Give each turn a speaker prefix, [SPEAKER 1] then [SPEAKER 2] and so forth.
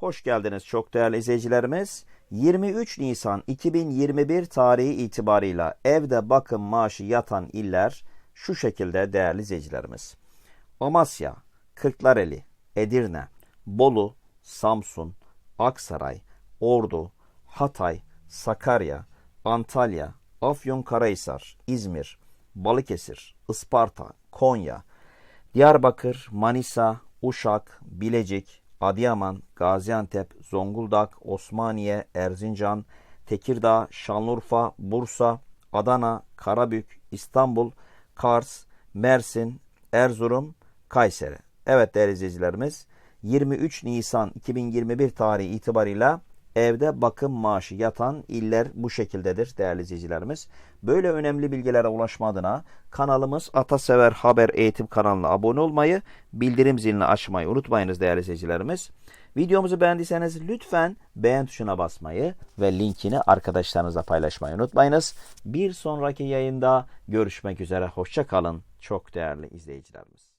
[SPEAKER 1] Hoş geldiniz çok değerli izleyicilerimiz. 23 Nisan 2021 tarihi itibarıyla evde bakım maaşı yatan iller şu şekilde değerli izleyicilerimiz. Amasya, Kırklareli, Edirne, Bolu, Samsun, Aksaray, Ordu, Hatay, Sakarya, Antalya, Afyonkarahisar, İzmir, Balıkesir, Isparta, Konya, Diyarbakır, Manisa, Uşak, Bilecik, Adıyaman, Gaziantep, Zonguldak, Osmaniye, Erzincan, Tekirdağ, Şanlıurfa, Bursa, Adana, Karabük, İstanbul, Kars, Mersin, Erzurum, Kayseri. Evet değerli izleyicilerimiz 23 Nisan 2021 tarihi itibarıyla evde bakım maaşı yatan iller bu şekildedir değerli izleyicilerimiz. Böyle önemli bilgilere ulaşma adına kanalımız Atasever Haber Eğitim kanalına abone olmayı, bildirim zilini açmayı unutmayınız değerli izleyicilerimiz. Videomuzu beğendiyseniz lütfen beğen tuşuna basmayı ve linkini arkadaşlarınızla paylaşmayı unutmayınız. Bir sonraki yayında görüşmek üzere. Hoşça kalın çok değerli izleyicilerimiz.